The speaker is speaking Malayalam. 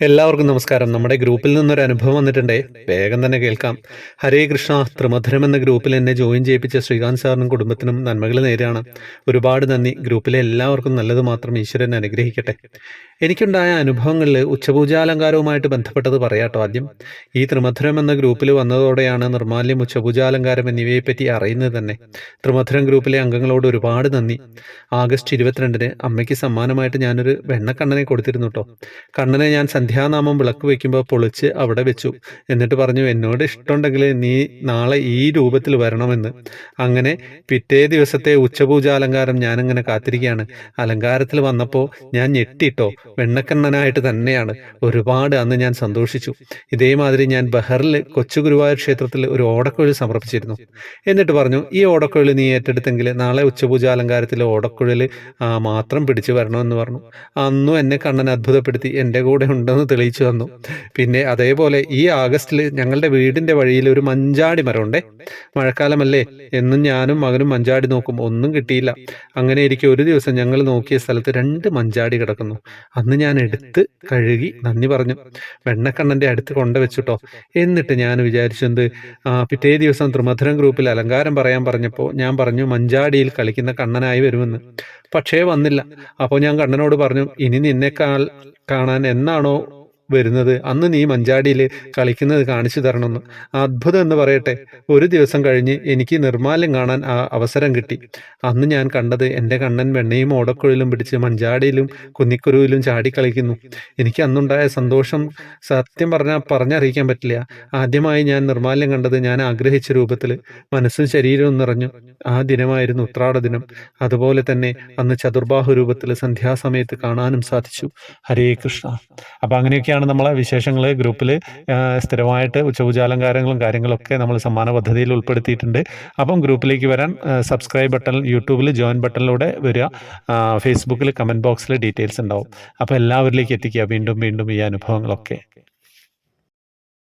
എല്ലാവർക്കും നമസ്കാരം. നമ്മുടെ ഗ്രൂപ്പിൽ നിന്നൊരു അനുഭവം വന്നിട്ടുണ്ടേ. വേഗം തന്നെ കേൾക്കാം. ഹരേ കൃഷ്ണ ത്രിമധുരം എന്ന ഗ്രൂപ്പിൽ എന്നെ ജോയിൻ ചെയ്യിപ്പിച്ച ശ്രീകാന്ത് സാറിനും കുടുംബത്തിനും നന്മകൾ നേരെയാണ് ഒരുപാട് നന്ദി. ഗ്രൂപ്പിലെ എല്ലാവർക്കും നല്ലത് മാത്രം ഈശ്വരൻ അനുഗ്രഹിക്കട്ടെ. എനിക്കുണ്ടായ അനുഭവങ്ങളിൽ ഉച്ചപൂജാലങ്കാരവുമായിട്ട് ബന്ധപ്പെട്ടത് പറയാട്ടോ ആദ്യം. ഈ ത്രിമധുരം എന്ന ഗ്രൂപ്പിൽ വന്നതോടെയാണ് നിർമാല്യം ഉച്ചപൂജാലങ്കാരം എന്നിവയെപ്പറ്റി അറിയുന്നത് തന്നെ. ത്രിമധുരം ഗ്രൂപ്പിലെ അംഗങ്ങളോട് ഒരുപാട് നന്ദി. ആഗസ്റ്റ് ഇരുപത്തിരണ്ടിന് അമ്മയ്ക്ക് സമ്മാനമായിട്ട് ഞാനൊരു വെണ്ണക്കണ്ണനെ കൊടുത്തിരുന്നു കേട്ടോ കണ്ണനെ ഞാൻ സന്ധ്യാനാമം വിളക്ക് വയ്ക്കുമ്പോൾ പൊളിച്ച് അവിടെ വെച്ചു. എന്നിട്ട് പറഞ്ഞു എന്നോട് ഇഷ്ടമുണ്ടെങ്കിൽ നീ നാളെ ഈ രൂപത്തിൽ വരണമെന്ന്. അങ്ങനെ പിറ്റേ ദിവസത്തെ ഉച്ചപൂജ അലങ്കാരം ഞാനിങ്ങനെ കാത്തിരിക്കുകയാണ്. അലങ്കാരത്തിൽ വന്നപ്പോൾ ഞാൻ ഞെട്ടിട്ടോ വെണ്ണക്കണ്ണനായിട്ട് തന്നെയാണ്. ഒരുപാട് അന്ന് ഞാൻ സന്തോഷിച്ചു. ഇതേമാതിരി ഞാൻ ബഹറിൽ കൊച്ചു ഗുരുവായൂർ ക്ഷേത്രത്തിൽ ഒരു ഓടക്കുഴൽ സമർപ്പിച്ചിരുന്നു. എന്നിട്ട് പറഞ്ഞു ഈ ഓടക്കുഴൽ നീ ഏറ്റെടുത്തെങ്കിൽ നാളെ ഉച്ചപൂജ അലങ്കാരത്തിൽ ഓടക്കുഴൽ മാത്രം പിടിച്ചു വരണമെന്ന് പറഞ്ഞു. അന്നും എന്നെ കണ്ണൻ അത്ഭുതപ്പെടുത്തി എന്റെ കൂടെ ഉണ്ടെന്ന് തെളിയിച്ചു തന്നു. പിന്നെ അതേപോലെ ഈ ആഗസ്റ്റിൽ ഞങ്ങളുടെ വീടിന്റെ വഴിയിൽ ഒരു മഞ്ചാടി മരമുണ്ടേ. മഴക്കാലമല്ലേ? എന്നും ഞാനും മകനും മഞ്ചാടി നോക്കും. ഒന്നും കിട്ടിയില്ല. അങ്ങനെ ഇരിക്കും ഒരു ദിവസം ഞങ്ങൾ നോക്കിയ സ്ഥലത്ത് രണ്ട് മഞ്ചാടി കിടക്കുന്നു. അന്ന് ഞാൻ എടുത്ത് കഴുകി നന്ദി പറഞ്ഞു. വെണ്ണക്കണ്ണന്റെ അടുത്ത് കൊണ്ടുവച്ചിട്ടോ എന്നിട്ട് ഞാൻ വിചാരിച്ചെന്ത് പിറ്റേ ദിവസം ത്രിമധുരം ഗ്രൂപ്പിൽ അലങ്കാരം പറയാൻ പറഞ്ഞപ്പോൾ ഞാൻ പറഞ്ഞു മഞ്ചാടിയിൽ കളിക്കുന്ന കണ്ണനായി വരുമെന്ന്. പക്ഷേ വന്നില്ല. അപ്പോൾ ഞാൻ കണ്ണനോട് പറഞ്ഞു ഇനി നിന്നെ കാണാൻ എന്നാണോ വരുന്നത്? അന്ന് നീ മഞ്ചാടിയിൽ കളിക്കുന്നത് കാണിച്ചു തരണമെന്ന്. അത്ഭുതം എന്ന് പറയട്ടെ. ഒരു ദിവസം കഴിഞ്ഞ് എനിക്ക് നിർമ്മാല്യം കാണാൻ ആ അവസരം കിട്ടി. അന്ന് ഞാൻ കണ്ടത് എന്റെ കണ്ണൻ വെണ്ണയും ഓടക്കുഴലും പിടിച്ച് മഞ്ചാടിയിലും കുന്നിക്കുരുവിലും ചാടി കളിക്കുന്നു. എനിക്ക് അന്നുണ്ടായ സന്തോഷം സത്യം പറഞ്ഞാൽ പറഞ്ഞറിയിക്കാൻ പറ്റില്ല. ആദ്യമായി ഞാൻ നിർമ്മാല്യം കണ്ടത് ഞാൻ ആഗ്രഹിച്ച രൂപത്തിൽ. മനസ്സും ശരീരവും നിറഞ്ഞു. ആ ദിനമായിരുന്നു ഉത്രാട ദിനം. അതുപോലെ തന്നെ അന്ന് ചതുർബാഹു രൂപത്തിൽ സന്ധ്യാസമയത്ത് കാണാനും സാധിച്ചു. ഹരേ കൃഷ്ണ. അപ്പോൾ അങ്ങനെയൊക്കെയാണ് നമ്മളെ വിശേഷങ്ങൾ ഗ്രൂപ്പിൽ സ്ഥിരമായിട്ട് ഉച്ചപൂജാലങ്കാരങ്ങളും കാര്യങ്ങളൊക്കെ നമ്മൾ സമ്മാന പദ്ധതിയിൽ ഉൾപ്പെടുത്തിയിട്ടുണ്ട്. അപ്പം ഗ്രൂപ്പിലേക്ക് വരാൻ സബ്സ്ക്രൈബ് ബട്ടൺ യൂട്യൂബിൽ ജോയിൻ ബട്ടണിലൂടെ വരിക. ഫേസ്ബുക്കിൽ കമന്റ് ബോക്സിൽ ഡീറ്റെയിൽസ് ഉണ്ടാവും. അപ്പോൾ എല്ലാവരിലേക്ക് എത്തിക്കുക. വീണ്ടും വീണ്ടും ഈ അനുഭവങ്ങളൊക്കെ.